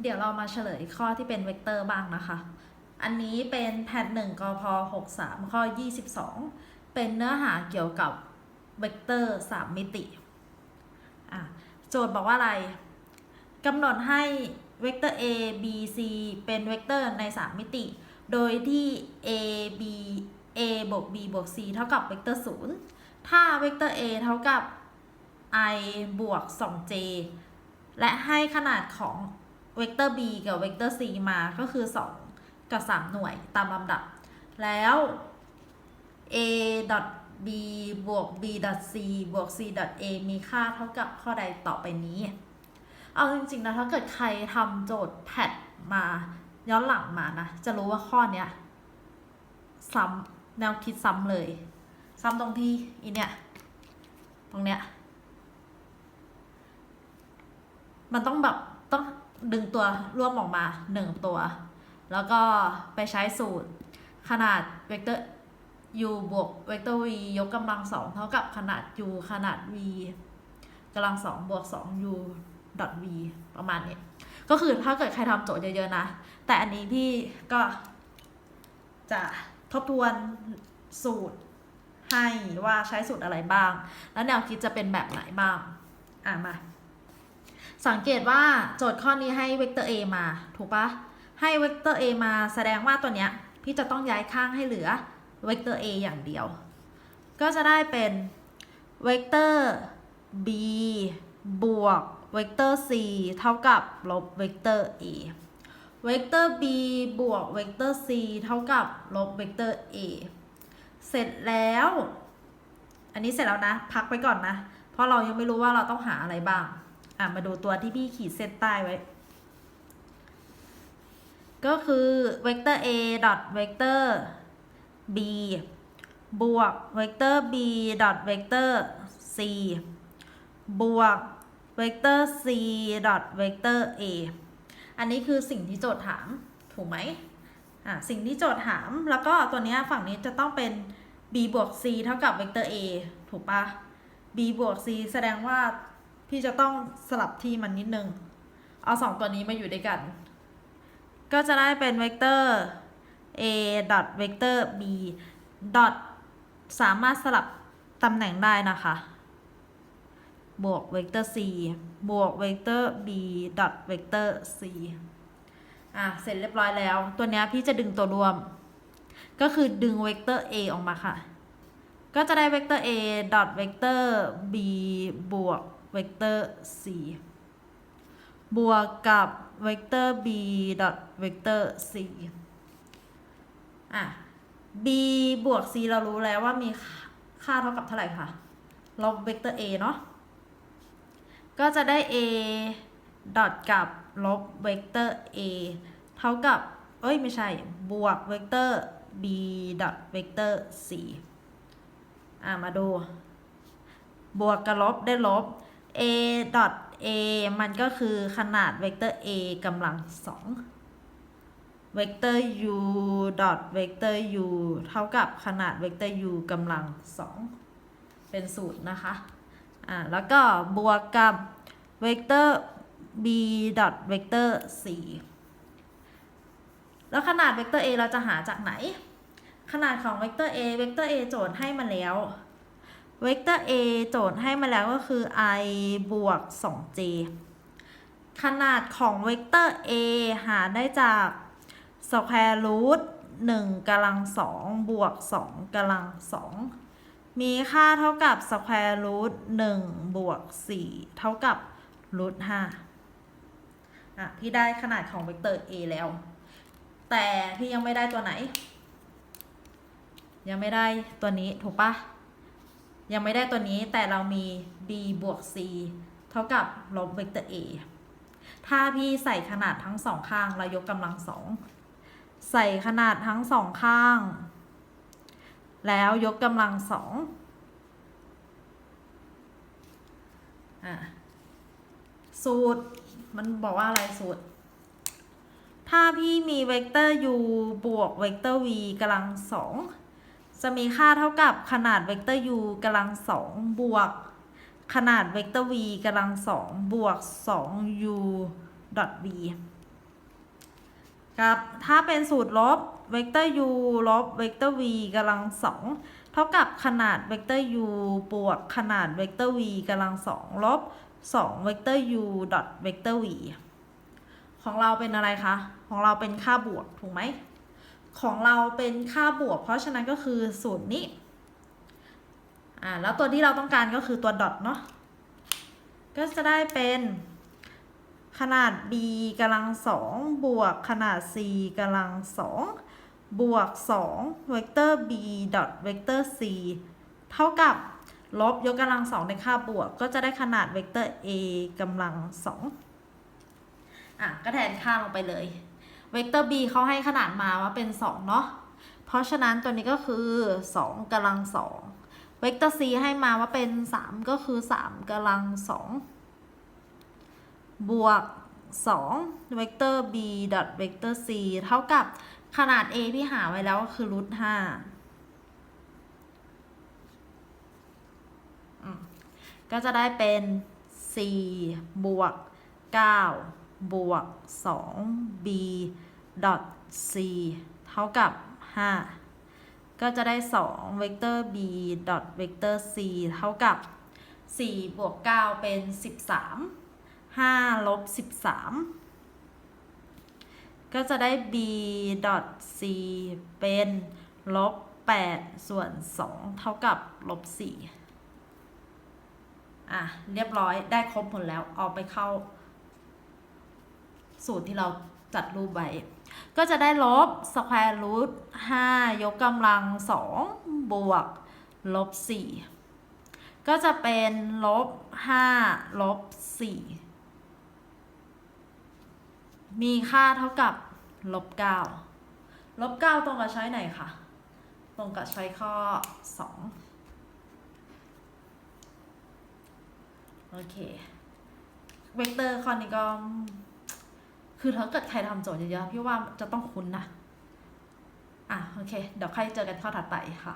เดี๋ยวเรามาเฉลยข้อที่เป็นเวกเตอร์บ้างนะคะ อันนี้เป็นแพทหนึ่งกพ63ข้อ22เป็นเนื้อหาเกี่ยวกับเวกเตอร์3มิติ โจทย์บอกว่าอะไรกำหนดให้เวกเตอร์ a b c เป็นเวกเตอร์ใน 3 มิติ โดยที่ a b a บวก b บวก c เท่ากับเวกเตอร์ 0 ถ้าเวกเตอร์ a เท่ากับ i บวก 2j และให้ขนาดของ เวกเตอร์ b กับเวกเตอร์ c มาก็คือ 2 กับ 3 หน่วยตามลำดับ แล้ว a b บวก b c บวก c a มีค่าเท่ากับข้อใดต่อไปนี้ เอาจริงๆนะถ้าเกิดใครทำโจทย์แพทมาย้อนหลังมานะ จะรู้ว่าข้อเนี้ยซ้ำแนวคิดซ้ำเลย ซ้ำตรงที่อีเนี่ยตรงเนี้ยมันต้องแบบต้อง ดึงตัวร่วมออกมาหนึ่งตัว แล้วก็ไปใช้สูตร ขนาดเวกเตอร์ u บวกเวกเตอร์ v ยกกำลังสองเท่ากับขนาด u ขนาด v กำลังสองบวกสอง u dot v ประมาณนี้ก็คือถ้าเกิดใครทำโจทย์เยอะๆนะ แต่อันนี้พี่ก็จะทบทวนสูตรให้ว่าใช้สูตรอะไรบ้าง แล้วแนวคิดจะเป็นแบบไหนบ้าง อะมา สังเกตว่าโจทย์ข้อนี้ให้เวกเตอร์ a มา ถูกปะให้เวกเตอร์ a มาแสดงว่าตัวเนี้ย พี่จะต้องย้ายข้างให้เหลือเวกเตอร์ a อย่างเดียว ก็จะได้เป็นเวกเตอร์ b บวกเวกเตอร์ c เท่ากับลบเวกเตอร์ a เวกเตอร์ b บวกเวกเตอร์ c เท่ากับลบเวกเตอร์ a เสร็จแล้ว อันนี้เสร็จแล้วนะ พักไปก่อนนะ เพราะเรายังไม่รู้ว่าเราต้องหาอะไรบ้าง อะมาดูตัวที่พี่ขีดเส้นใต้ไว้ ก็คือเวกเตอร์ a ดอทเวกเตอร์ b บวกเวกเตอร์ b ดอทเวกเตอร์ c บวกเวกเตอร์ c ดอทเวกเตอร์ a อันนี้คือสิ่งที่โจทย์ถาม ถูกไหมอะสิ่งที่โจทย์ถามแล้วก็ตัวนี้ฝั่งนี้จะต้องเป็น b บวก c เท่ากับเวกเตอร์ a ถูกปะ b บวก c แสดงว่า พี่จะต้องสลับที่มันนิดนึง เอาสองตัวนี้มาอยู่ด้วยกัน ก็จะได้เป็นเวกเตอร์ a ดอทเวกเตอร์ b ดอทสามารถสลับตำแหน่งได้นะคะ บวกเวกเตอร์ c บวกเวกเตอร์ b ดอทเวกเตอร์ c อะ เสร็จเรียบร้อยแล้ว ตัวนี้พี่จะดึงตัวรวม ก็คือดึงเวกเตอร์ a ออกมาค่ะ ก็จะได้เวกเตอร์ a ดอทเวกเตอร์ b บวก เวกเตอร์ c บวกกับเวกเตอร์ b ดอทเวกเตอร์ c อะ b บวก c เรารู้แล้วว่ามีค่าเท่ากับเท่าไหร่คะลบเวกเตอร์ a เนาะก็จะได้ a ดอทกับลบเวกเตอร์ a เท่ากับ เอ้ย ไม่ใช่ บวกเวกเตอร์ b ดอทเวกเตอร์ c อะ มาดู บวกกับลบได้ลบ a ดอท a มันก็คือขนาดเวกเตอร์ a กำลังสองเวกเตอร์ u ดอทเวกเตอร์ u เท่ากับขนาดเวกเตอร์ u กำลังสองเป็นสูตรนะคะ อ่า แล้วก็บวกกับเวกเตอร์ b ดอทเวกเตอร์ c แล้วขนาดเวกเตอร์ a เราจะหาจากไหน ขนาดของเวกเตอร์ a เวกเตอร์ a โจทย์ให้มาแล้ว เวกเตอร์ a โจทย์ให้มาแล้วก็คือ i บวก 2j ขนาดของเวกเตอร์ a หาได้จาก square root 1กำลัง2บวก2กำลัง2มีค่าเท่ากับ square root 1บวก4เท่ากับ root 5อะ พี่ได้ขนาดของเวกเตอร์ a แล้ว แต่พี่ยังไม่ได้ตัวไหน ยังไม่ได้ตัวนี้ถูกปะ ยังไม่ได้ตัวนี้แต่เรามี b บวก c เท่ากับลบเวกเตอร์ a ถ้าพี่ใส่ขนาดทั้งสองข้างเรายกกำลังสองใส่ขนาดทั้งสองข้าง แล้วยกกำลังสองอะสูตรมันบอกว่าอะไรสูตร ถ้าพี่มีเวกเตอร์ u บวกเวกเตอร์ v กำลังสอง จะมีค่าเท่ากับขนาดเวกเตอร์ u กำลังสองบวก ขนาดเวกเตอร์ v กำลังสองบวก 2u ดอท v กับถ้าเป็นสูตรลบเวกเตอร์ u ลบเวกเตอร์ v กำลังสองเท่ากับขนาดเวกเตอร์ u บวกขนาดเวกเตอร์ v กำลังสองลบ2เวกเตอร์ u ดอทเวกเตอร์ v ของเราเป็นอะไรคะ ของเราเป็นค่าบวก ถูกไหม ของเราเป็นค่าบวก เพราะฉะนั้นก็คือสูตรนี้ อ่า แล้วตัวที่เราต้องการก็คือตัวดอทเนาะ ก็จะได้เป็นขนาด b กำลังสองบวกขนาด c กำลังสองบวก2เวกเตอร์ b ดอทเวกเตอร์ c เท่ากับลบยกกำลังสองในค่าบวก ก็จะได้ขนาดเวกเตอร์ a กำลังสองอะ ก็แทนค่าลงไปเลย เวกเตอร์ b เขาให้ขนาดมาว่าเป็น 2 เนาะ เพราะฉะนั้นตัวนี้ก็คือ 2กำลังสองเวกเตอร์ c ให้มาว่าเป็น 3 ก็คือ 3กำลังสองบวก2เวกเตอร์ b ดอทเวกเตอร์ c เท่ากับขนาด a ที่หาไว้แล้วก็คือรูทห้าก็จะได้เป็น 4 บวก 9 บวก 2 b ดอท c เท่ากับ 5 ก็จะได้ 2 เวกเตอร์ b ดอทเวกเตอร์ c เท่ากับ 4 บวก 9 เป็น 13 5 ลบ 13 ก็จะได้ b dot c เป็นลบ 8 ส่วน 2 เท่ากับ ลบ 4 อะ เรียบร้อยได้ครบหมดแล้วเอาไปเข้า สูตรที่เราจัดรูปไว้ ก็จะได้ลบ square root 5ยกกำลัง2บวกลบ4ก็จะเป็นลบ5ลบ4มีค่าเท่ากับลบ9ลบ9ตรงกับช้อยไหนคะตรงกับช้อยข้อ2โอเค เวกเตอร์ข้อนี้ก็ คือถ้าเกิดใครทำโจทย์เยอะๆพี่ว่าจะต้องคุ้นนะ อะโอเค เดี๋ยวใครเจอกันข้อถัดไปค่ะ